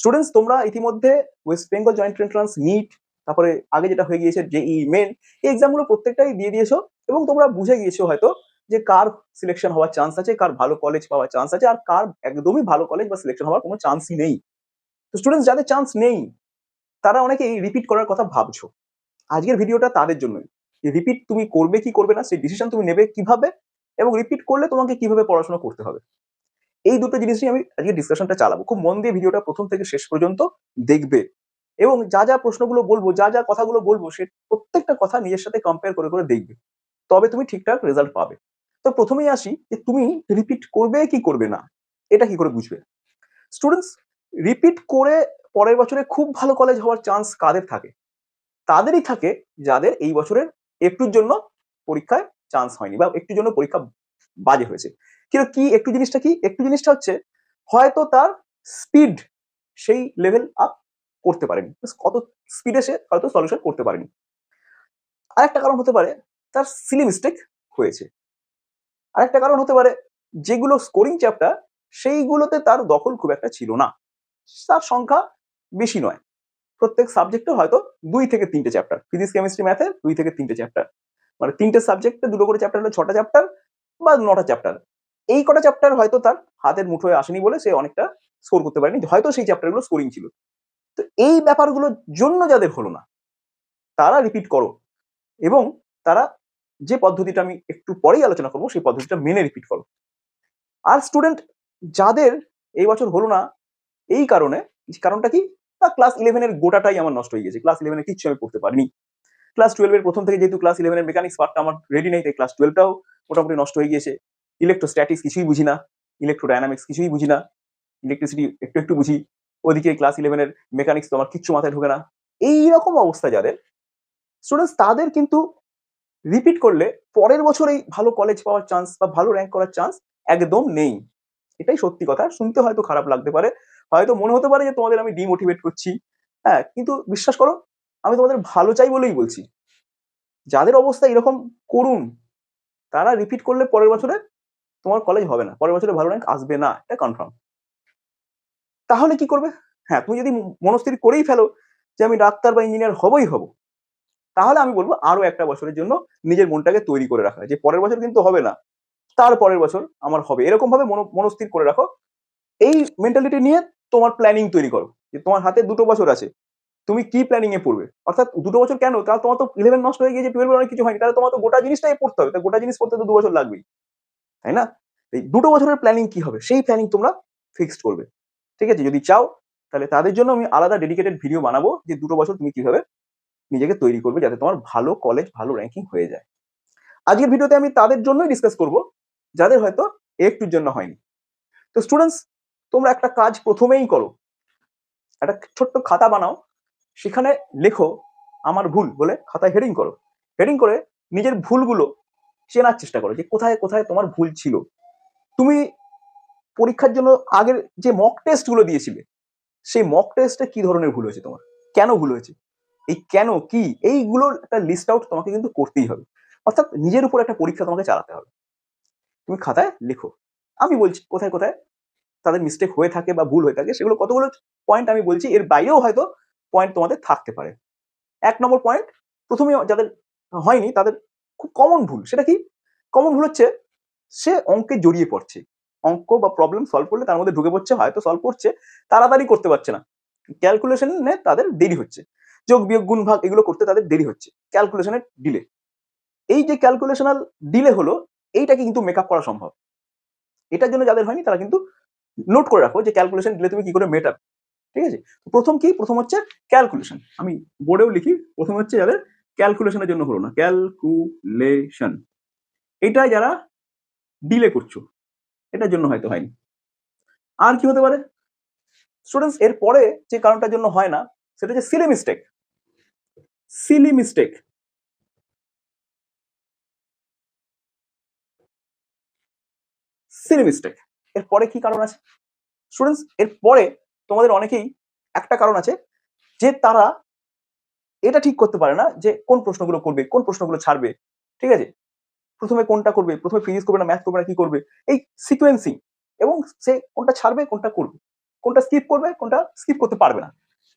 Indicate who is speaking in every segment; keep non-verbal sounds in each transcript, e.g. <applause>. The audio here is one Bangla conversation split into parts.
Speaker 1: স্টুডেন্টস তোমরা ইতিমধ্যে West Bengal joint entrance NEET তারপরে আগে যেটা হয়ে গিয়েছে জেই মেন এই এক্সামগুলো প্রত্যেকটাই দিয়ে দিয়েছ এবং তোমরা বুঝে গিয়েছো হয়তো যে কার সিলেকশন হওয়ার চান্স আছে, কার ভালো কলেজ পাওয়ার চান্স আছে, আর কার একদমই ভালো কলেজ বা সিলেকশন হওয়ার কোনো চান্সই নেই। তো স্টুডেন্টস যাদের চান্স নেই, তারা অনেকে এই রিপিট করার কথা ভাবছ। আজকের ভিডিওটা তাদের জন্যই। রিপিট তুমি করবে কি করবে না, সেই ডিসিশন তুমি নেবে কীভাবে এবং রিপিট করলে তোমাকে কীভাবে পড়াশোনা করতে হবে। এই দুটো জিনিসই আমি আজকে ডিসকাশনটা চালাবো। খুব মন দিয়ে ভিডিওটা প্রথম থেকে শেষ পর্যন্ত দেখবে। এবং যা যা প্রশ্নগুলো বলব, যা যা কথাগুলো বলব, সে প্রত্যেকটা কথা নিজের সাথে কম্পেয়ার করে করে দেখবে। তবে তুমি ঠিকঠাক রেজাল্ট পাবে। তো প্রথমেই আসি যে তুমি রিপিট করবে কি করবে না? এটা কি করে বুঝবে? স্টুডেন্টস রিপিট করে পরের বছরে খুব ভালো কলেজ হওয়ার চান্স কাদের থাকে? তাদেরই থাকে যাদের এই বছরের একটুর জন্য পরীক্ষায় চান্স হয়নি বা একটুর জন্য পরীক্ষা বাজে হয়েছে। কিন্তু কি একটু জিনিসটা কি? একটু জিনিসটা হচ্ছে, হয়তো তার স্পিড সেই লেভেল আপ করতে পারেনি। কত স্পিডে সে হয়তো সলিউশন করতে পারেনি। আরেকটা কারণ হতে পারে, তার সিলি মিস্টেক হয়েছে। আরেকটা কারণ হতে পারে, যেগুলো স্কোরিং চ্যাপ্টার সেইগুলোতে তার দখল খুব একটা ছিল না। তার সংখ্যা বেশি নয়। প্রত্যেক সাবজেক্টে হয়তো দুই থেকে তিনটে চ্যাপ্টার ফিজিক্স কেমিস্ট্রি ম্যাথে দুই থেকে তিনটে চ্যাপ্টার মানে তিনটে সাবজেক্টে দুটো করে চ্যাপ্টার হলে ছটা চ্যাপ্টার বা নটা চ্যাপ্টার এই কটা চ্যাপ্টার হয়তো তার হাতের মুঠোয় আসেনি বলে সে অনেকটা স্কোর করতে পারেনি। হয়তো সেই চ্যাপ্টারগুলো স্কোরিং ছিল। তো এই ব্যাপারগুলোর জন্য যাদের হলো না, তারা রিপিট করো এবং তারা যে পদ্ধতিটা আমি একটু পরেই আলোচনা করব, সেই পদ্ধতিটা মেনে রিপিট করো। আর স্টুডেন্ট যাদের এই বছর হলো না, এই কারণে কারণটা কি? না ক্লাস ইলেভেনের গোটাটাই আমার নষ্ট হয়ে গেছে। ক্লাস ইলেভেনে কিচ্ছু আমি পড়তে পারিনি। ক্লাস টুয়েলভের প্রথম থেকে যেহেতু ক্লাস ইলেভেনের মেকানিক্স পার্টটা আমার রেডি নেই, তাই ক্লাস টুয়েলভটাও মোটামুটি নষ্ট হয়ে গিয়েছে। ইলেকট্রোস্ট্যাটিক্স কিছুই বুঝি না ইলেকট্রোডাইনামিক্স কিছুই বুঝি না ইলেকট্রিসিটি একটু একটু বুঝি, ওদিকে ক্লাস ইলেভেনের মেকানিক্স তো আমার কিচ্ছু মাথায় ঢোকে না। এই রকম অবস্থা যাদের স্টুডেন্টস তাদের কিন্তু রিপিট করলে পরের বছরেই ভালো কলেজ পাওয়ার চান্স বা ভালো র্যাঙ্ক করার চান্স একদম নেই। এটাই সত্যি কথা, শুনতে হয়তো খারাপ লাগতে পারে, হয়তো মনে হতে পারে যে তোমাদের আমি ডিমোটিভেট করছি হ্যাঁ কিন্তু বিশ্বাস করো, আমি তোমাদের ভালো চাই বলেই বলছি। যাদের অবস্থা এরকম, করুন। তারা রিপিট করলে পরের বছরে তোমার কলেজ হবে না, পরের বছরে ভালো র্যাঙ্ক আসবে না, এটা কনফার্ম তাহলে কি করবে? হ্যাঁ তুমি যদি মনস্থির করেই ফেলো যে আমি ডাক্তার বা ইঞ্জিনিয়ার হবই হব, তাহলে আমি বলব আরও একটা বছরের জন্য নিজের মনটাকে তৈরি করে রাখা। যে পরের বছর কিন্তু হবে না, তার পরের বছর আমার হবে। এরকম ভাবে মনস্থির করে রাখো। এই মেন্টালিটি নিয়ে তোমার প্ল্যানিং তৈরি করো, যে তোমার হাতে দুটো বছর আছে, তুমি কি প্ল্যানিং এ পড়বে? অর্থাৎ দুটো বছর কেন? তাহলে তোমার তো ইলেভেন নষ্ট হয়ে গিয়েছে টুয়েলভ অনেক কিছু হয়নি, তাহলে তোমার তো গোটা জিনিসটাই পড়তে হবে। গোটা জিনিস পড়তে তো দু বছর লাগবেই। তাই না? এই দুটো বছরের প্ল্যানিং কি হবে? সেই প্ল্যানিং তোমরা ফিক্সড করবে। ঠিক আছে? যদি চাও, তাহলে তাদের জন্য আমি আলাদা ডেডিকেটেড ভিডিও বানাবো যে দুটো বছর তুমি কীভাবে নিজেকে তৈরি করবে যাতে তোমার ভালো কলেজ ভালো র্যাঙ্কিং হয়ে যায়। আজকের ভিডিওতে আমি তাদের জন্যই ডিসকাস করব, যাদের হয়তো একটুর জন্য হয়নি। তো স্টুডেন্টস তোমরা একটা কাজ প্রথমেই করো। একটা ছোট্ট খাতা বানাও। সেখানে লেখো, আমার ভুল বলে খাতায় হেডিং করো। হেডিং করে নিজের ভুলগুলো চেনার চেষ্টা করো যে কোথায় কোথায় তোমার ভুল ছিল। তুমি পরীক্ষার জন্য আগের যে মক টেস্টগুলো দিয়েছিলে, সেই মক টেস্টে কি ধরনের ভুল হয়েছে তোমার? কেন ভুল হয়েছে? এই কেন, কি এইগুলোর একটা লিস্ট আউট তোমাকে কিন্তু করতেই হবে। অর্থাৎ নিজের উপর একটা পরীক্ষা তোমাকে চালাতে হবে। তুমি খাতায় লেখো। আমি বলছি, কোথায় কোথায় তাদের মিস্টেক হয়ে থাকে বা ভুল হয়ে থাকে, সেগুলো কতগুলো পয়েন্ট আমি বলছি, এর বাইরেও হয়তো পয়েন্ট তোমাদের থাকতে পারে। এক নম্বর পয়েন্ট প্রথমে যাদের হয়নি, তাদের খুব কমন ভুল। সেটা কি? কমন ভুল হচ্ছে, সে অঙ্কে জড়িয়ে পড়ছে। অঙ্ক বা প্রবলেম সলভ করলে তার মধ্যে ঢুকে পড়ছে, হয়তো সলভ করছে, তাড়াতাড়ি করতে পারছে না। ক্যালকুলেশনে তাদের দেরি হচ্ছে। যোগ, বিয়োগ, গুণ, ভাগ এগুলো করতে তাদের দেরি হচ্ছে। ক্যালকুলেশনের ডিলে এই যে ক্যালকুলেশনাল ডিলে হলো, এইটাকে কিন্তু মেকআপ করা সম্ভব। এটার জন্য যাদের হয়নি, তারা কিন্তু নোট করে রাখো যে ক্যালকুলেশন ডিলে তুমি কি করে মেটার ঠিক আছে? প্রথম কি? প্রথম হচ্ছে ক্যালকুলেশন আমি বোর্ডেও লিখি, প্রথম হচ্ছে যাদের ক্যালকুলেশনের জন্য হলো না ক্যালকুলেশন এটা যারা ডিলে করছ, এটার জন্য হয়তো হয়নি। আর কি হতে পারে? স্টুডেন্টস এর পরে যে কারণটার জন্য হয় না, সেটা হচ্ছে silly mistake silly mistake silly mistake এর পরে কি কারণ আছে? স্টুডেন্টস এর পরে তোমাদের অনেকেই একটা কারণ আছে যে তারা এটা ঠিক করতে পারে না যে কোন প্রশ্নগুলো করবে, কোন প্রশ্নগুলো ছাড়বে, ঠিক আছে? প্রথমে কোনটা করবে, প্রথমে ফিজিক্স করবে না ম্যাথ করবে না, কি করবে? এই সিকোয়েন্সিং এবং সে কোনটা ছাড়বে, কোনটা করবে? কোনটা স্কিপ করবে, কোনটা স্কিপ করতে পারবে না।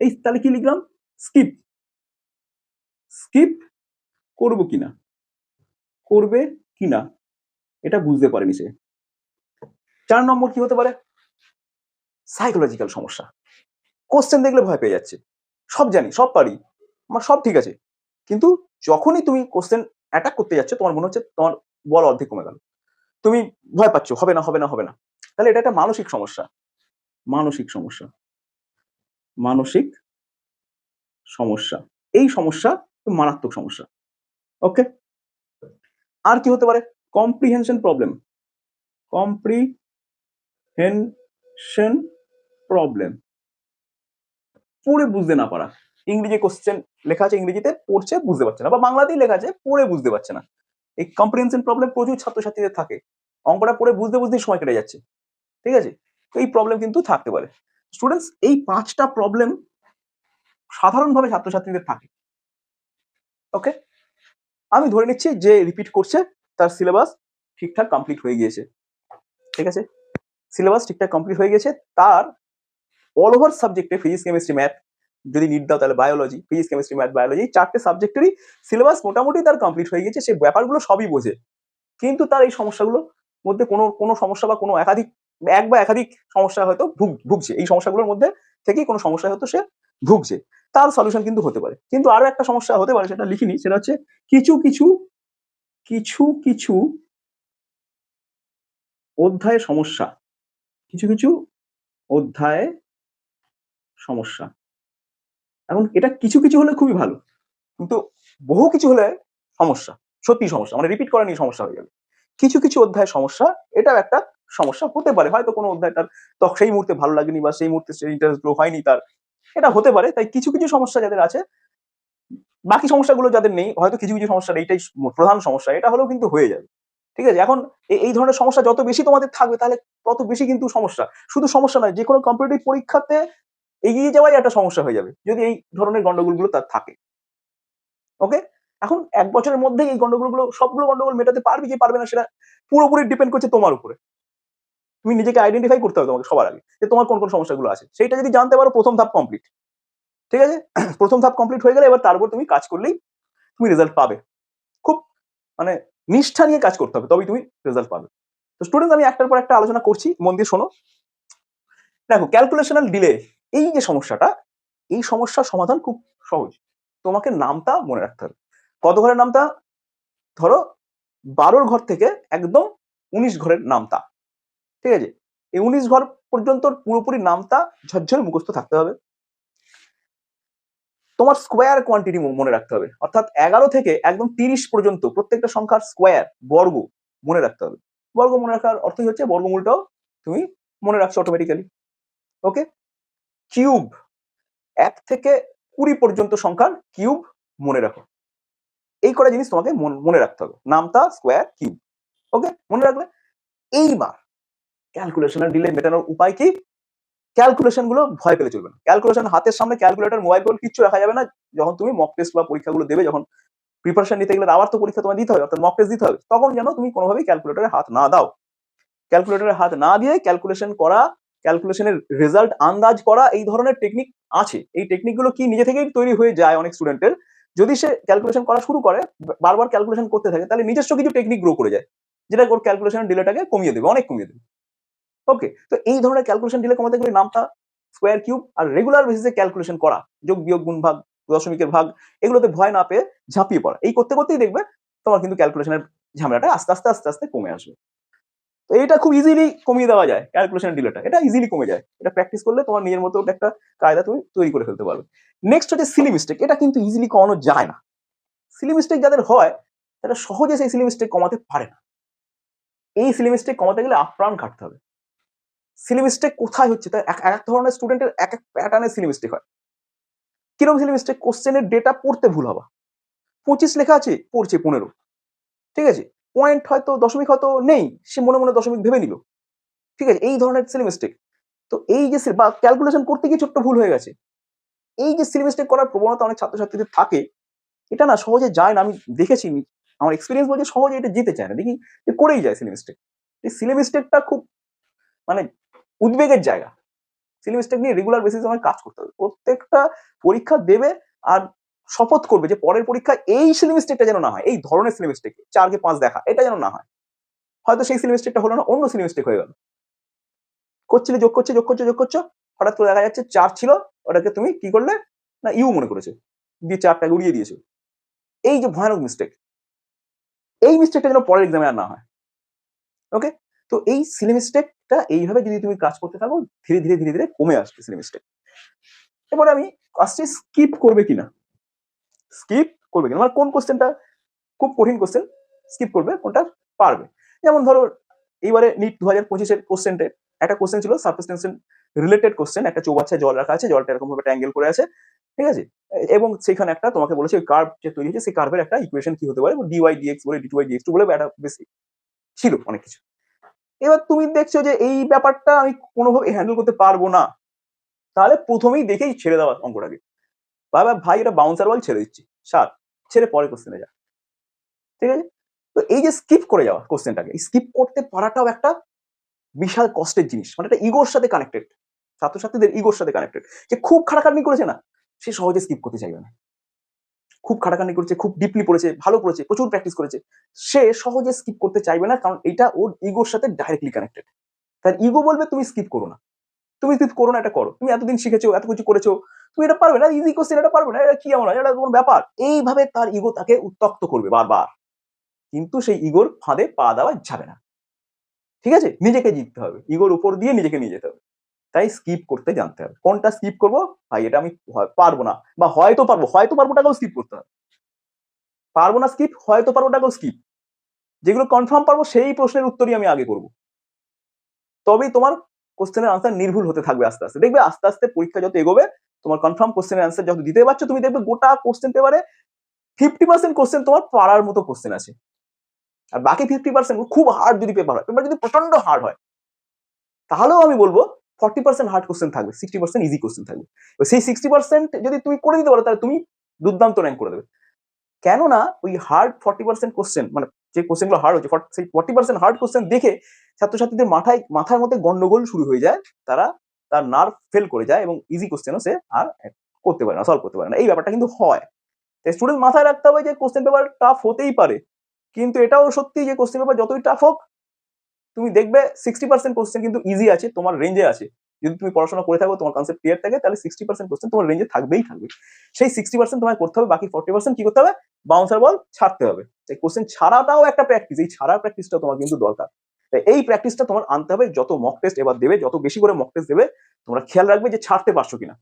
Speaker 1: এই তাহলে কি লিখলাম? স্কিপ স্কিপ করব কিনা? করবে কিনা? এটা বুঝতে পারেনি সে। চার নম্বর কি হতে পারে? সাইকোলজিক্যাল সমস্যা। কোশ্চেন দেখলে ভয় পেয়ে যাচ্ছে। সব জানি, সব পারি। আমার সব ঠিক আছে। কিন্তু যখনই তুমি কোশ্চেন অ্যাটাক করতে যাচ্ছে, তোমার মনে হচ্ছে তোমার বল অর্ধেক কমে গেল। তুমি ভয় পাচ্ছ, হবে না হবে না হবে না। তাহলে এটা একটা মানসিক সমস্যা। মানসিক সমস্যা। মানসিক সমস্যা। এই সমস্যা মারাত্মক সমস্যা। ওকে আর কি হতে পারে? কম্প্রিহেনশন প্রবলেম কম্প্রিহেনশন প্রবলেম পড়ে বুঝতে না পারা। ইংরেজি কোশ্চেন লেখা আছে ইংরেজিতে পড়ছে বুঝতে পারছে না বা বাংলাতেই লেখা আছে পড়ে বুঝতে পারছে না। এই কম্প্রিহেনশন প্রবলেম প্রচুর ছাত্রছাত্রীদের থাকে। অঙ্কটা পড়ে বুঝতে বুঝতেই সময় কেটে যাচ্ছে। ঠিক আছে? এই প্রবলেম কিন্তু থাকতে পারে। স্টুডেন্টস এই পাঁচটা প্রবলেম সাধারণভাবে ছাত্রছাত্রীদের থাকে। ওকে আমি ধরে নিচ্ছি যে রিপিট করছে, তার সিলেবাস ঠিকঠাক কমপ্লিট হয়ে গিয়েছে। ঠিক আছে? সিলেবাস ঠিকঠাক কমপ্লিট হয়ে গেছে তার অল ওভার সাবজেক্টে ফিজিক্স কেমিস্ট্রি ম্যাথ যদি নিট দাও তাহলে biology physics chemistry math biology চারটে সাবজেক্টেরই সিলেবাস মোটামুটি তার কমপ্লিট হয়ে গেছে সে ব্যাপারগুলো সবই বোঝে। কিন্তু তার এই সমস্যাগুলো মধ্যে কোনো কোনো সমস্যা বা কোনো একাধিক, এক বা একাধিক সমস্যা হয়তো ভুগ, ভুগছে। এই সমস্যাগুলোর মধ্যে থেকেই কোনো সমস্যা হয়তো সে ভুগছে। তার সলিউশন কিন্তু হতে পারে। কিন্তু আরও একটা সমস্যা হতে পারে, সেটা লিখিনি, সেটা হচ্ছে কিছু কিছু কিছু কিছু অধ্যায়ে সমস্যা। কিছু কিছু অধ্যায়ে সমস্যা। এখন এটা কিছু কিছু হলে খুবই ভালো। কিন্তু বহু কিছু হলে সমস্যা সত্যি সমস্যা। মানে রিপিট করা নিয়ে সমস্যা হয়ে যাবে। কিছু কিছু অধ্যায় সমস্যা, এটাও একটা সমস্যা হতে পারে। হয়তো কোনো অধ্যায় তার তখন সেই মুহূর্তে ভালো লাগেনি বা সেই মুহূর্তে সেই ইন্টারেস্ট গ্রো হয়নি তার। এটা হতে পারে, তাই কিছু কিছু সমস্যা যাদের আছে, বাকি সমস্যাগুলো যাদের নেই, হয়তো কিছু কিছু সমস্যা এইটাই প্রধান সমস্যা। এটা হলেও কিন্তু হয়ে যাবে। ঠিক আছে? এখন এই ধরনের সমস্যা যত বেশি তোমাদের থাকবে, তাহলে তত বেশি কিন্তু সমস্যা। শুধু সমস্যা নয় যে কোনো কম্পিটিটিভ পরীক্ষাতে এগিয়ে যাওয়াই একটা সমস্যা হয়ে যাবে, যদি এই ধরনের গন্ডগোলগুলো তার থাকে। ওকে এখন এক বছরের মধ্যে এই গন্ডগোলগুলো, সবগুলো গন্ডগোল মেটাতে পারবে কি পারবে না সেটা পুরোপুরি ডিপেন্ড করছে তোমার উপরে। তুমি নিজেকে আইডেন্টিফাই করতে হবে তোমাকে সবার আগে, যে তোমার কোন কোন সমস্যাগুলো আছে। সেইটা যদি জানতে পারো, প্রথম ধাপ কমপ্লিট ঠিক আছে? <clears throat> প্রথম ধাপ কমপ্লিট হয়ে গেলে এবার তার উপর তুমি কাজ করলেই তুমি রেজাল্ট পাবে। খুব মানে নিষ্ঠা নিয়ে কাজ করতে হবে, তবেই তুমি রেজাল্ট পাবে। তো স্টুডেন্ট আমি একটার পর একটা আলোচনা করছি, মন দিয়ে শোনো। দেখো ক্যালকুলেশনাল ডিলে এই যে সমস্যাটা, এই সমস্যার সমাধান খুব সহজ। তোমাকে নামটা মনে রাখতে হবে। কত ঘরের নামটা? ধরো বারোর ঘর থেকে একদম উনিশ ঘরের নামতা ঠিক আছে? এই উনিশ ঘর পর্যন্ত পুরোপুরি নামতা ঝরঝরে মুখস্থ থাকতে হবে। তোমার স্কোয়ার কোয়ান্টিটি মনে রাখতে হবে। অর্থাৎ এগারো থেকে একদম তিরিশ পর্যন্ত প্রত্যেকটা সংখ্যার স্কোয়ার বর্গ মনে রাখতে হবে। বর্গ মনে রাখার অর্থই হচ্ছে বর্গমূলটাও তুমি মনে রাখছো অটোমেটিক্যালি ওকে কিউব। এক থেকে কুড়ি পর্যন্ত সংখ্যার কিউব মনে রাখো। এই কটা জিনিস তোমাকে মন- রাখতে হবে। নামতা, স্কোয়ার, কিউব। ওকে? মনে রাখলে এইবার ক্যালকুলেশনের ডিলে মেটানোর উপায় কি? ক্যালকুলেশনগুলো ভয় পেলে চলবে না। ক্যালকুলেশন হাতের সামনে ক্যালকুলেটর মোবাইল ফোন কিচ্ছু রাখা যাবে না। যখন তুমি মক টেস্ট বা পরীক্ষাগুলো দেবে, যখন প্রিপারেশন নিতে গেলে আবার তো পরীক্ষা তোমায় দিতে হবে, অর্থাৎ মক টেস্ট দিতে হবে, তখন যেন তুমি কোনোভাবেই ক্যালকুলেটরে হাত না দাও। ক্যালকুলেটরে হাত না দিয়ে ক্যালকুলেশন করা ক্যালকুলেশনের রেজাল্ট আন্দাজ করা এই ধরনের টেকনিক আছে। এই টেকনিকগুলো কি নিজে থেকেই তৈরি হয়ে যায় অনেক স্টুডেন্টের যদি সে ক্যালকুলেশন করা শুরু করে, বারবার ক্যালকুলেশন করতে থাকে, তাহলে নিজস্ব কিছু টেকনিক গ্রো করে যায়, যেটা ওর ক্যালকুলেশন ডিলেটাকে কমিয়ে দেবে, অনেক কমিয়ে দেবে। ওকে তো এই ধরনের ক্যালকুলেশন ডিলে কমাতে গেলে নামটা স্কোয়ার কিউব আর রেগুলার বেসিসে ক্যালকুলেশন করা, যোগ, বিয়োগ, গুণ, ভাগ, দশমিকের ভাগ, এগুলোতে ভয় না পেয়ে ঝাঁপিয়ে পড়া। এই করতে করতেই দেখবে তোমার কিন্তু ক্যালকুলেশনের ঝামেলাটা আস্তে আস্তে আস্তে আস্তে কমে আসবে। তো এটা খুব ইজিলি কমিয়ে দেওয়া যায় ক্যালকুলেশন ডিলেটা এটা ইজিলি কমে যায়। এটা প্র্যাকটিস করলে তোমার নিজের মতো একটা কায়দা তুমি তৈরি করে ফেলতে পারবে। নেক্সট হচ্ছে সিলি মিস্টেক এটা কিন্তু ইজিলি কমানো যায় না। সিলি মিস্টেক যাদের হয়, তারা সহজে সেই সিলি মিস্টেক কমাতে পারে না। এই সিলি মিস্টেক কমাতে গেলে আপ্রাণ খাটতে হবে। সিলি মিস্টেক কোথায় হচ্ছে? তা এক এক ধরনের স্টুডেন্টের এক এক প্যাটার্নের সিলি মিস্টেক হয়। কীরকম সিলি মিস্টেক কোশ্চেনের ডেটা পড়তে ভুল হবা। পঁচিশ লেখা আছে, পড়ছে পনেরো। ঠিক আছে? পয়েন্ট হয়তো দশমিক হয়তো নেই, সে মনে মনে দশমিক ভেবে নিল। ঠিক আছে, এই ধরনের সিলি মিস্টেক তো এই যে বা ক্যালকুলেশন করতে গিয়ে ছোট্ট ভুল হয়ে গেছে। এই যে সিলি মিস্টেক করার প্রবণতা অনেক ছাত্রছাত্রীদের থাকে, এটা না সহজে যায় না, আমি দেখেছি আমার এক্সপিরিয়েন্স বলছে সহজে এটা যেতে চায় না। দেখি করেই যায় সিলি মিস্টেক এই সিলি মিস্টেকটা খুব মানে উদ্বেগের জায়গা। সিলি মিস্টেক নিয়ে রেগুলার বেসিসে আমাকে কাজ করতে হবে। প্রত্যেকটা পরীক্ষা দেবে আর শপথ করবে যে পরের পরীক্ষা এই সিলি মিস্টেকটা যেন না হয়, এই ধরনের সিলি মিস্টেক চারকে পাঁচ দেখা, এটা যেন না হয়। হয়তো সেই সিলি মিস্টেকটা হলো না, অন্য সিলি মিস্টেক হয়ে গেল। করছিলে, যোগ করছে, যোগ করছ যোগ করছ, হঠাৎ করে দেখা যাচ্ছে চার ছিল, ওটাকে তুমি কি করলে? না, ইউ মনে করেছ। দিয়ে চারটা উড়িয়ে দিয়েছ। এই যে ভয়ানক মিস্টেক এই মিস্টেকটা যেন পরের এক্সামে আর না হয়। ওকে তো এই সিলি মিস্টেকটা এইভাবে যদি তুমি কাজ করতে থাকো, ধীরে ধীরে ধীরে ধীরে কমে আসবে সিলি মিস্টেক এবারে আমি কাজটি স্কিপ করবে কিনা? স্কিপ করবে কিনা? মানে কোন কোশ্চেনটা খুব কঠিন কোশ্চেন স্কিপ করবে, কোনটা পারবে? যেমন ধরো, এইবারে নিট দু হাজার পঁচিশের কোশ্চেনটে একটা কোশ্চেন ছিল সার্ফেস টেনশন রিলেটেড কোশ্চেন একটা চৌবাচ্চায় জল রাখা আছে, জলটা এরকম ভাবে একটা অ্যাঙ্গেল করে আছে, ঠিক আছে? এবং সেখানে একটা তোমাকে বলেছে ওই কার্ভ যে তৈরি হয়েছে, সেই কার্ভের একটা ইকুয়েশন কি হতে পারে? ডিওয়াই ডিএক্স বলে ডিটুয়াই ডিএক্স টু বলে, একটা বেশি ছিল অনেক কিছু। এবার তুমি দেখছ যে এই ব্যাপারটা আমি কোনোভাবে হ্যান্ডেল করতে পারব না। তাহলে প্রথমেই দেখেই ছেড়ে দেওয়া অঙ্কটাকে। বাবা, ভাই, এটা বাউন্সার বল, ছেড়ে দিচ্ছি। সাত, ছেড়ে পরে কোশ্চেনে যা। ঠিক আছে? তো এই যে স্কিপ করে যাওয়া কোশ্চেনটাকে স্কিপ করতে পারাটাও একটা বিশাল কষ্টের জিনিস। মানে এটা ইগোর সাথে কানেক্টেড ছাত্রছাত্রীদের ইগোর সাথে কানেক্টেড যে খুব খাটাখাটনি করেছে না, সে সহজে স্কিপ করতে চাইবে না। খুব খাটাখাটনি করেছে, খুব ডিপলি পড়েছে, ভালো পড়েছে, প্রচুর প্র্যাকটিস করেছে। সে সহজে স্কিপ করতে চাইবে না, কারণ এটা ওর ইগোর সাথে ডাইরেক্টলি কানেক্টেড তার ইগো বলবে, তুমি স্কিপ করো না। তুমি স্কিপ করো না, এটা করো। তুমি এতদিন শিখেছো, এত কিছু করেছ, তুমি এটা পারবে না ইজি কোশ্চেন এটা পারবে না, এটা কি এমন এটা কোনো ব্যাপার। এইভাবে তার ইগো তাকে উত্তক্ত করবে বারবার। কিন্তু সেই ইগোর ফাঁদে পা দেওয়া যাবে না। ঠিক আছে? নিজেকে জিততে হবে। ইগোর উপর দিয়ে নিজেকে নিয়ে যেতে হবে। তাই স্কিপ করতে জানতে হবে। কোনটা স্কিপ করব? ভাই, এটা আমি পারব না। বা হয়তো পারব, হয়তো পারবোটাকেও স্কিপ করতে হবে। পারব না স্কিপ হয়তো পারবোটাকেও স্কিপ যেগুলো কনফার্ম পারব, সেই প্রশ্নের উত্তরই আমি আগে করব। তবেই তোমার কোশ্চেনের আনসার নির্ভুল হতে থাকবে আস্তে আস্তে। দেখবে আস্তে আস্তে পরীক্ষা যত এগোবে, তোমার কনফার্ম কোশ্চেনের আনসার যত দিতে পারছ, তুমি দেখবে গোটা কোশ্চেন পেপারে ফিফটি পার্সেন্ট কোশ্চেন তোমার পারার মতো কোশ্চেন আছে। আর বাকি ফিফটি পার্সেন্ট খুব হার্ড যদি পেপার হয় পেপার যদি প্রচণ্ড হার্ড হয়, তাহলেও আমি বলব ফর্টি পার্সেন্ট হার্ড কোশ্চেন থাকবে সিক্সটি পার্সেন্ট ইজি কোশ্চেন থাকবে। সেই সিক্সটি পার্সেন্ট যদি তুমি করে দিতে পারো, তাহলে তুমি দুর্দান্ত র্যাঙ্ক করে দেবে। কেননা ওই হার্ড ফর্টি পার্সেন্ট কোশ্চেন মানে যে কোশ্চেনগুলো হার্ড হচ্ছে। সেই ফর্টি পার্সেন্ট হার্ড কোশ্চেন দেখে ছাত্রছাত্রীদের মাথায়, মাথার মধ্যে গন্ডগোল শুরু হয়ে যায়। তারা তার নার্ভ ফেল করে যায় এবং ইজি কোশ্চেনও সে আর করতে পারে না সলভ করতে পারে না। এই ব্যাপারটা কিন্তু হয়। তাই স্টুডেন্ট মাথায় রাখতে হবে যে কোশ্চেন পেপার টাফ হতেই পারে। কিন্তু এটাও সত্যি যে কোশ্চেন পেপার যতই টাফ হোক, তুমি দেখবে সিক্সটি পার্সেন্ট কোশ্চেন কিন্তু ইজি আছে, তোমার রেঞ্জে আছে। যদি তুমি পড়াশোনা করে থাকো, তোমার কনসেপ্ট ক্লিয়ার থাকে, তাহলে সিক্সটি পার্সেন্ট কোশ্চেন তোমার রেঞ্জে থাকবেই থাকবে। সেই সিক্সটি পার্সেন্ট তোমায় করতে হবে, বাকি ফর্টি পার্সেন্ট কি করতে হবে? বাউন্সার বল ছাড়তে হবে। এই কোশ্চেন ছাড়াটাও একটা প্র্যাকটিস এই ছাড়ার প্র্যাকটিসটা তোমার কিন্তু দরকার। তাই এই প্র্যাকটিসটা তোমার আনতে হবে, যত মক টেস্ট এবার দেবে, যত বেশি করে মক টেস্ট দেবে, তোমরা খেয়াল রাখবে যে ছাড়তে পারছ কিনা।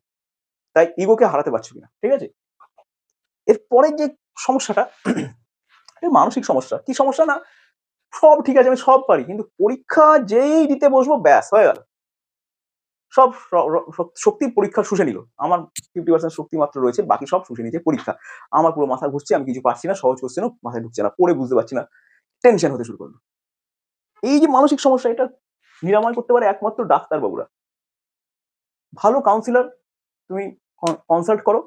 Speaker 1: তাই ইগোকে হারাতে পারছ কিনা, ঠিক আছে? এরপরে যে সমস্যাটা মানসিক সমস্যা। কি সমস্যা না? সব ঠিক আছে, আমি সব পারি, কিন্তু পরীক্ষা যেই দিতে বসবো, ব্যাস, হয়ে গেল। সব শক্তির পরীক্ষা শুষে নিল। আমার ফিফটি পার্সেন্ট শক্তি মাত্র রয়েছে, বাকি সব শুষে নিয়েছে পরীক্ষা। আমার পুরো মাথা ঘুরছে, আমি কিছু পারছি না, সহজ কোশ্চেনও মাথায় ঢুকছে না, পড়ে বুঝতে পারছি না টেনশন হতে শুরু করল। এই যে মানসিক সমস্যা, এটা নিরাময় করতে পারে একমাত্র ডাক্তার বাবুরা ভালো কাউন্সিলর তুমি কনসাল্ট করো,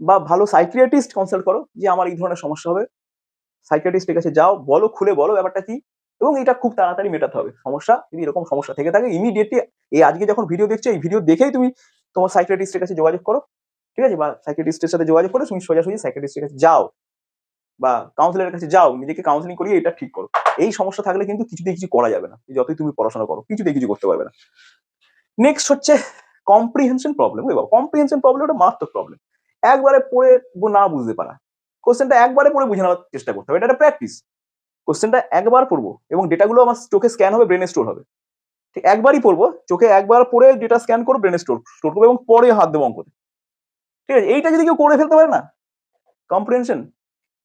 Speaker 1: বা ভালো সাইক্রিয়াটিস্ট কনসাল্ট করো, যে আমার এই ধরনের সমস্যা হবে। সাইক্রিয়াটিস্টের কাছে যাও, বলো, খুলে বলো, ব্যাপারটা কি? এবং এটা খুব তাড়াতাড়ি মেটাতে হবে। সমস্যা? যদি এরকম সমস্যা থেকে থাকে ইমিডিয়েটলি এই আজকে যখন ভিডিও দেখছ, এই ভিডিও দেখেই তুমি তোমার সাইক্রিয়াটিস্টের কাছে যোগাযোগ করো, ঠিক আছে? বা সাইক্রিয়াটিস্টের সাথে যোগাযোগ করে তুমি সোজাসুজি সাইক্রিয়াটিস্টের কাছে যাও বা কাউন্সিলরের কাছে যাও, নিজেকে কাউন্সিলিং করিয়ে এটা ঠিক করো। এই সমস্যা থাকলে কিন্তু কিছুতেই কিছু করা যাবে না। যতই তুমি পড়াশোনা করো, কিছুতেই কিছু করতে পারবে না। নেক্সট হচ্ছে কম্প্রিহেনশন প্রবলেম এবার কম্প্রিহেনশন প্রবলেম ওটা মারাত্মক প্রবলেম একবারে পড়ে না বুঝতে পারা। কোশ্চেনটা একবারে পড়ে বুঝে নেওয়ার চেষ্টা করতে হবে। এটা একটা প্র্যাকটিস কোশ্চেনটা একবার পড়ব এবং ডেটাগুলো আমার চোখে স্ক্যান হবে ব্রেনে স্টোর হবে। ঠিক একবারই পড়ব, চোখে একবার পড়ে ডেটা স্ক্যান করব ব্রেনে স্টোর স্টোর করব এবং পরে হাত দেবো অঙ্কতে। ঠিক আছে? এইটা যদি কেউ করে ফেলতে পারে না কম্প্রিহেনশন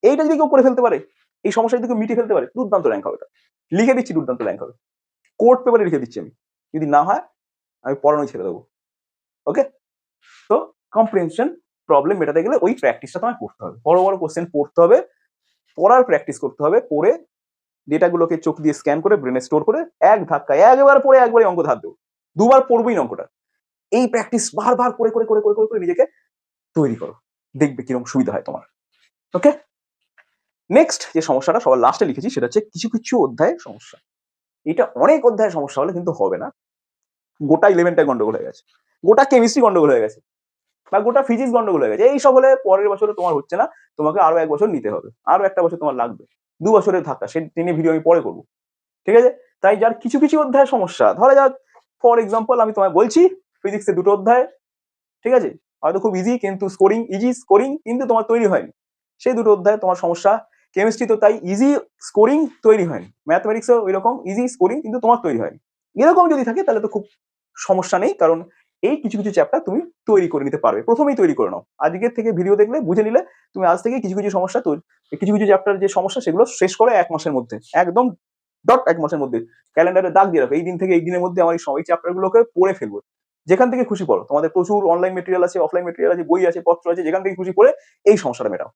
Speaker 1: এইটা যদি কেউ করে ফেলতে পারে, এই সমস্যা যদি কেউ মিটিয়ে ফেলতে পারে, দুর্দান্ত র্যাঙ্ক হবে এটা। লিখে দিচ্ছি দুর্দান্ত র্যাঙ্ক হবে। কোর্ট পেপারে লিখে দিচ্ছি আমি। যদি না হয়, আমি পড়ানোই ছেড়ে দেবো। ওকে তো কম্প্রিহেনশন প্রবলেম মেটাতে গেলে ওই প্র্যাকটিসটা তোমায় করতে হবে। বড় বড় কোশ্চেন পড়তে হবে, পড়ার প্র্যাকটিস করতে হবে, পড়ে ডেটাগুলোকে চোখ দিয়ে স্ক্যান করে ব্রেনে স্টোর করে এক ধাক্কায়, একবার পরে একবারই অঙ্ক ধার দেবো। দুবার পড়বই অঙ্কটা। এই প্র্যাকটিস বারবার করে করে করে করে করে করে নিজেকে তৈরি করো। দেখবে কীরকম সুবিধা হয় তোমার। ওকে নেক্সট যে সমস্যাটা সবার লাস্টে লিখেছি সেটা হচ্ছে কিছু কিছু অধ্যায়ের সমস্যা। এটা অনেক অধ্যায়ের সমস্যা হলে কিন্তু হবে না। গোটা ইলেভেনটাই গন্ডগোল হয়ে গেছে। গোটা কেমিস্ট্রি গন্ডগোল হয়ে গেছে। বা গোটা ফিজিক্স গন্ডগোল হয়ে গেছে। এইসব হলে পরের বছরে তোমার হচ্ছে না। তোমাকে আরও এক বছর নিতে হবে। আরও একটা বছর তোমার লাগবে। দু বছরের ধাক্কা, সে তিনি ভিডিও আমি পরে করব। ঠিক আছে? তাই যার কিছু কিছু অধ্যায় সমস্যা, ধরা যাক ফর এক্সাম্পল আমি তোমায় বলছি ফিজিক্সের দুটো অধ্যায়, ঠিক আছে? হয়তো খুব ইজি কিন্তু স্কোরিং ইজি স্কোরিং কিন্তু তোমার তৈরি হয়নি। সেই দুটো অধ্যায় তোমার সমস্যা কেমিস্ট্রি তো তাই ইজি স্কোরিং তৈরি হয়নি। ম্যাথমেটিক্সও ওই রকম ইজি স্কোরিং কিন্তু তোমার তৈরি হয়নি। এরকম যদি থাকে, তাহলে তো খুব সমস্যা নেই, কারণ এই কিছু কিছু চ্যাপ্টার তুমি তৈরি করে নিতে পারবে। প্রথমেই তৈরি করে নাও। আজকের থেকে ভিডিও দেখলে বুঝে নিলে তুমি আজ থেকে কিছু কিছু সমস্যা কিছু কিছু চ্যাপ্টার যে সমস্যা সেগুলো শেষ করে এক মাসের মধ্যে। একদম ডট এক মাসের মধ্যে। ক্যালেন্ডারে দাগ দিয়ে রাখো। এই দিন থেকে এই দিনের মধ্যে আমার এই চ্যাপ্টার গুলোকে পড়ে ফেলব। যেখান থেকে খুশি পড়ো। তোমাদের প্রচুর অনলাইন মেটেরিয়াল আছে অফলাইন মেটেরিয়াল আছে, বই আছে, পত্র আছে, যেখান থেকে খুশি পড়ে এই সমস্যাটা মেটাও।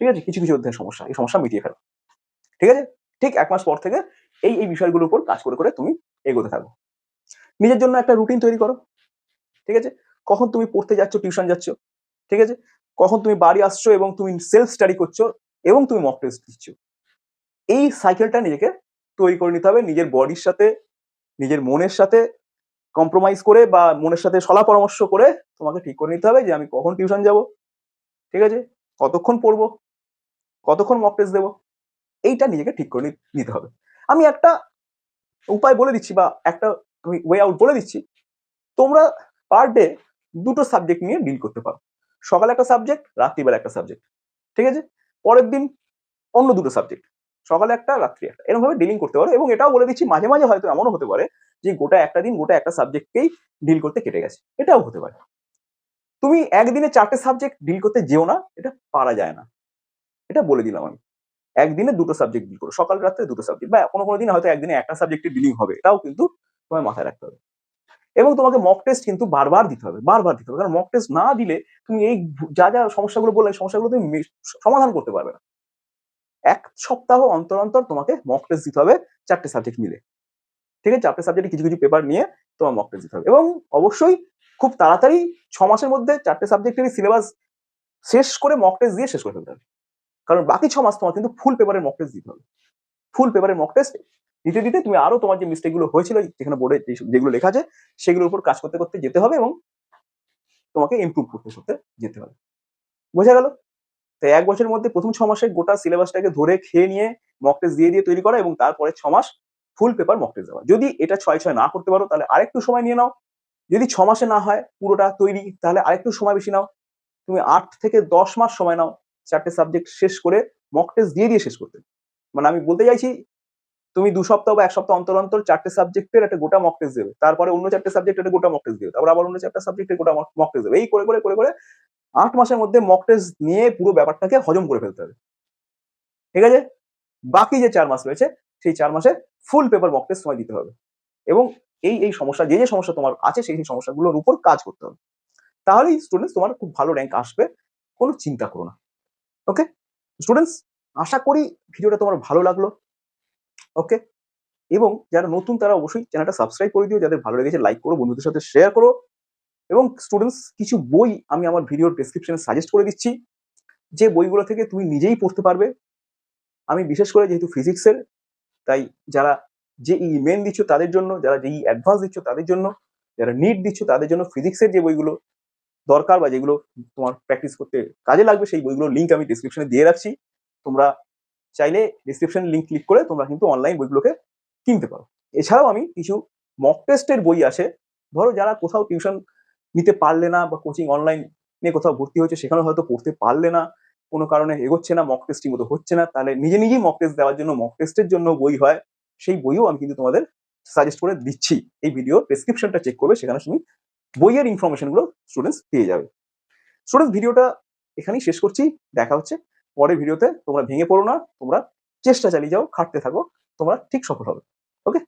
Speaker 1: ঠিক আছে? কিছু কিছু অধ্যায়ের সমস্যা। এই সমস্যা মিটিয়ে ফেলো। ঠিক আছে? ঠিক এক মাস পর থেকে এই এই বিষয়গুলোর উপর কাজ করে করে তুমি এগোতে থাকো। নিজের জন্য একটা রুটিন তৈরি করো। ঠিক আছে? কখন তুমি পড়তে যাচ্ছ টিউশন যাচ্ছ, ঠিক আছে? কখন তুমি বাড়ি আসছো এবং তুমি সেলফ স্টাডি করছ এবং তুমি মক টেস্ট দিচ্ছ। এই সাইকেলটা নিজেকে তৈরি করে নিতে হবে, নিজের বডির সাথে, নিজের মনের সাথে কম্প্রোমাইজ করে বা মনের সাথে সলা পরামর্শ করে তোমাকে ঠিক করে নিতে হবে যে আমি কখন টিউশন যাব, ঠিক আছে? কতক্ষণ পড়ব, কতক্ষণ মক টেস্ট দেবো, এইটা নিজেকে ঠিক করে নিতে হবে। আমি একটা উপায় বলে দিচ্ছি বা একটা ওয়ে আউট বলে দিচ্ছি। তোমরা পার ডে দুটো সাবজেক্ট নিয়ে ডিল করতে পারো। সকালে একটা সাবজেক্ট রাত্রিবেলা একটা সাবজেক্ট ঠিক আছে? পরের দিন অন্য দুটো সাবজেক্ট সকালে একটা, রাত্রি একটা এরকম ভাবে ডিলিং করতে পারো এবং এটাও বলে দিচ্ছি মাঝে মাঝে হয়তো এমনও হতে পারে যে গোটা একটা দিন গোটা একটা সাবজেক্টকেই ডিল করতে কেটে গেছে, এটাও হতে পারে। তুমি একদিনে চারটে সাবজেক্ট ডিল করতে যেও না, এটা পারা যায় না। এটা বলে দিলাম আমি। একদিনে দুটো সাবজেক্ট ডিল করো, সকাল রাত্রে দুটো সাবজেক্ট বা কোনো কোনো দিন হয়তো একদিনে একটা সাবজেক্টে ডিলিং হবে, এটাও কিন্তু তোমায় মাথায় রাখতে হবে। এবং তোমাকে মক টেস্ট কিন্তু বারবার দিতে হবে, বারবার দিতে হবে। কারণ মক টেস্ট না দিলে তুমি এই যা যা সমস্যাগুলো বললে সমস্যাগুলো তুমি সমাধান করতে পারবে না। এক সপ্তাহ অন্তর অন্তর তোমাকে মক টেস্ট দিতে হবে চারটে সাবজেক্ট মিলে। ঠিক আছে? চারটে সাবজেক্টে কিছু কিছু পেপার নিয়ে তোমার মক টেস্ট দিতে হবে। এবং অবশ্যই খুব তাড়াতাড়ি ছ মাসের মধ্যে চারটে সাবজেক্টেরই সিলেবাস শেষ করে মক টেস্ট দিয়ে শেষ করে ফেলতে হবে। কারণ বাকি ছ মাস তোমার কিন্তু ফুল পেপারের মক টেস্ট দিতে হবে। ফুল পেপারের মক টেস্ট দিতে দিতে তুমি আরও তোমার যে মিস্টেকগুলো হয়েছিল, যেখানে বোর্ডে যেগুলো লেখা আছে, সেগুলোর উপর কাজ করতে করতে যেতে হবে এবং তোমাকে ইমপ্রুভ করতে করতে যেতে হবে। বোঝা গেল? তাই এক বছরের মধ্যে প্রথম ছ মাসে গোটা সিলেবাসটাকে ধরে খেয়ে নিয়ে মক টেস্ট দিয়ে দিয়ে তৈরি করা এবং তারপরে ছ মাস ফুল পেপার মক টেস্ট দেওয়া। যদি এটা ছয় ছয় না করতে পারো, তাহলে আরেকটু সময় নিয়ে নাও। যদি ছ মাসে না হয়, পুরোটা তৈরি, তাহলে আরেকটু সময় বেশি নাও। তুমি আট থেকে দশ মাস সময় নাও চারটে সাবজেক্ট শেষ করে মক টেস্ট দিয়ে দিয়ে শেষ করতে। মানে আমি বলতে চাইছি তুমি দু সপ্তাহ বা এক সপ্তাহ অন্তর অন্তর চারটে সাবজেক্টের একটা গোটা মক টেস্ট দেবে। তারপরে অন্য চারটে সাবজেক্টের একটা গোটা মক টেস্ট দেবে। তারপর আবার অন্য চারটে সাবজেক্টের গোটা মক টেস্ট দেবে। এই করে করে করে করে আট মাসের মধ্যে মক টেস্ট নিয়ে পুরো ব্যাপারটাকে হজম করে ফেলতে হবে। ঠিক আছে? বাকি যে চার মাস রয়েছে, সেই চার মাসে ফুল পেপার মক টেস্ট সময় দিতে হবে। এবং এই এই সমস্যা, যে যে সমস্যা তোমার আছে, সেই সেই সমস্যাগুলোর উপর কাজ করতে হবে। তাহলেই স্টুডেন্টস তোমার খুব ভালো র্যাঙ্ক আসবে, কোনো চিন্তা করো না। ওকে স্টুডেন্টস আশা করি ভিডিওটা তোমার ভালো লাগল। ওকে এবং যারা নতুন, তারা অবশ্যই চ্যানেলটা সাবস্ক্রাইব করে দিও। যাদের ভালো লেগেছে লাইক করো, বন্ধুদের সাথে শেয়ার করো। এবং স্টুডেন্টস কিছু বই আমি আমার ভিডিওর ডেসক্রিপশনে সাজেস্ট করে দিচ্ছি। যে বইগুলো থেকে তুমি নিজেই পড়তে পারবে। আমি বিশেষ করে যেহেতু ফিজিক্সের তাই যারা যে ই মেন দিচ্ছ তাদের জন্য, যারা যে ই অ্যাডভান্স দিচ্ছ তাদের জন্য, যারা নিট দিচ্ছ তাদের জন্য ফিজিক্সের যে বইগুলো দরকার বা যেগুলো তোমার প্র্যাকটিস করতে কাজে লাগবে, সেই বইগুলোর লিঙ্ক আমি ডিসক্রিপশনে দিয়ে রাখছি। তোমরা চাইলে ডিসক্রিপশন লিঙ্ক ক্লিক করে তোমরা কিন্তু অনলাইন বইগুলোকে কিনতে পারো। এছাড়াও আমি কিছু মক টেস্টের বই আছে। ধরো যারা কোথাও টিউশন নিতে পারলে না বা কোচিং অনলাইন নিয়ে কোথাও ভর্তি হয়েছে, সেখানে হয়তো পড়তে পারলে না, কোনো কারণে এগোচ্ছে না মক টেস্টিং মতো হচ্ছে না। তাহলে নিজে নিজেই মক টেস্ট দেওয়ার জন্য মক টেস্টের জন্য বই হয়। সেই বইও আমি কিন্তু তোমাদের সাজেস্ট করে দিচ্ছি। এই ভিডিও ডেসক্রিপশনটা চেক করবে, সেখানে তুমি বইয়ের ইনফরমেশনগুলো স্টুডেন্টস পেয়ে যাবে। স্টুডেন্টস ভিডিওটা এখানেই শেষ করছি। দেখা হচ্ছে পরের ভিডিওতে তোমরা ভেঙে পড়ো না, তোমরা চেষ্টা চালিয়ে যাও, খাটতে থাকো, তোমরা ঠিক সফল হবে। ওকে